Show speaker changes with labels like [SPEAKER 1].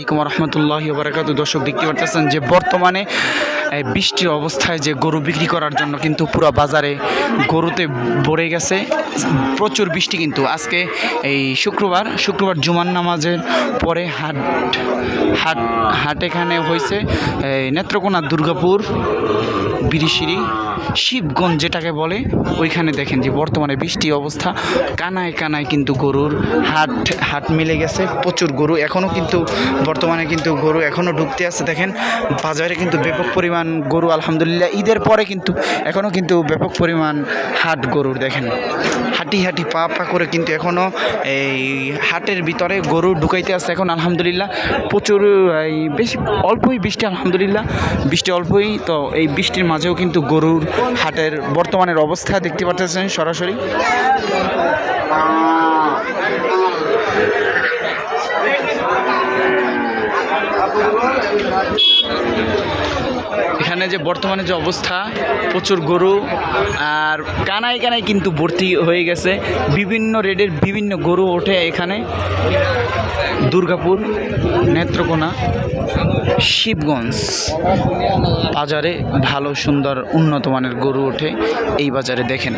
[SPEAKER 1] আসসালামাইকুম রহমতুল্লাহ বারাকাত দর্শক, দেখতে পারতেছেন যে বর্তমানে বৃষ্টির অবস্থায় যে গরু বিক্রি করার জন্য কিন্তু পুরো বাজারে গরুতে ভরে গেছে। প্রচুর বৃষ্টি কিন্তু। আজকে এই শুক্রবার শুক্রবার জুমান নামাজের পরে হাট হাট হাট এখানে হয়েছে। নেত্রকোনা দুর্গাপুর বিরিশিরি শিবগঞ্জ যেটাকে বলে, ওইখানে দেখেন যে বর্তমানে বৃষ্টি অবস্থা। কানায় কানায় কিন্তু গরুর হাট হাট মিলে গেছে, প্রচুর গরু। এখনও কিন্তু, বর্তমানে কিন্তু গরু এখনও ঢুকতে আছে। দেখেন, বাজারে কিন্তু ব্যাপক পরিমাণ গরু, আলহামদুলিল্লাহ। ঈদের পরে কিন্তু এখনও কিন্তু ব্যাপক পরিমাণ হাট গরুর, দেখেন। হাঁটি হাঁটি পা পা করে কিন্তু এখনও এই হাটের ভিতরে গরু ঢুকাইতে আছে এখন, আলহামদুলিল্লাহ। প্রচুর, এই বেশি, অল্পই বৃষ্টি, আলহামদুলিল্লাহ। বৃষ্টি অল্পই, তো এই বৃষ্টির মাঝেও কিন্তু গরুর হাটের বর্তমানের অবস্থা দেখতে পাচ্ছেন সরাসরি। এখানে যে বর্তমানে যে অবস্থা, প্রচুর গরু, আর কানায় কানায় কিন্তু ভর্তি হয়ে গেছে। বিভিন্ন রেডের বিভিন্ন গরু ওঠে এখানে। দুর্গাপুর, নেত্রকোনা, শিবগঞ্জ বাজারে ভালো, সুন্দর, উন্নত মানের গরু ওঠে। এই বাজারে দেখেন।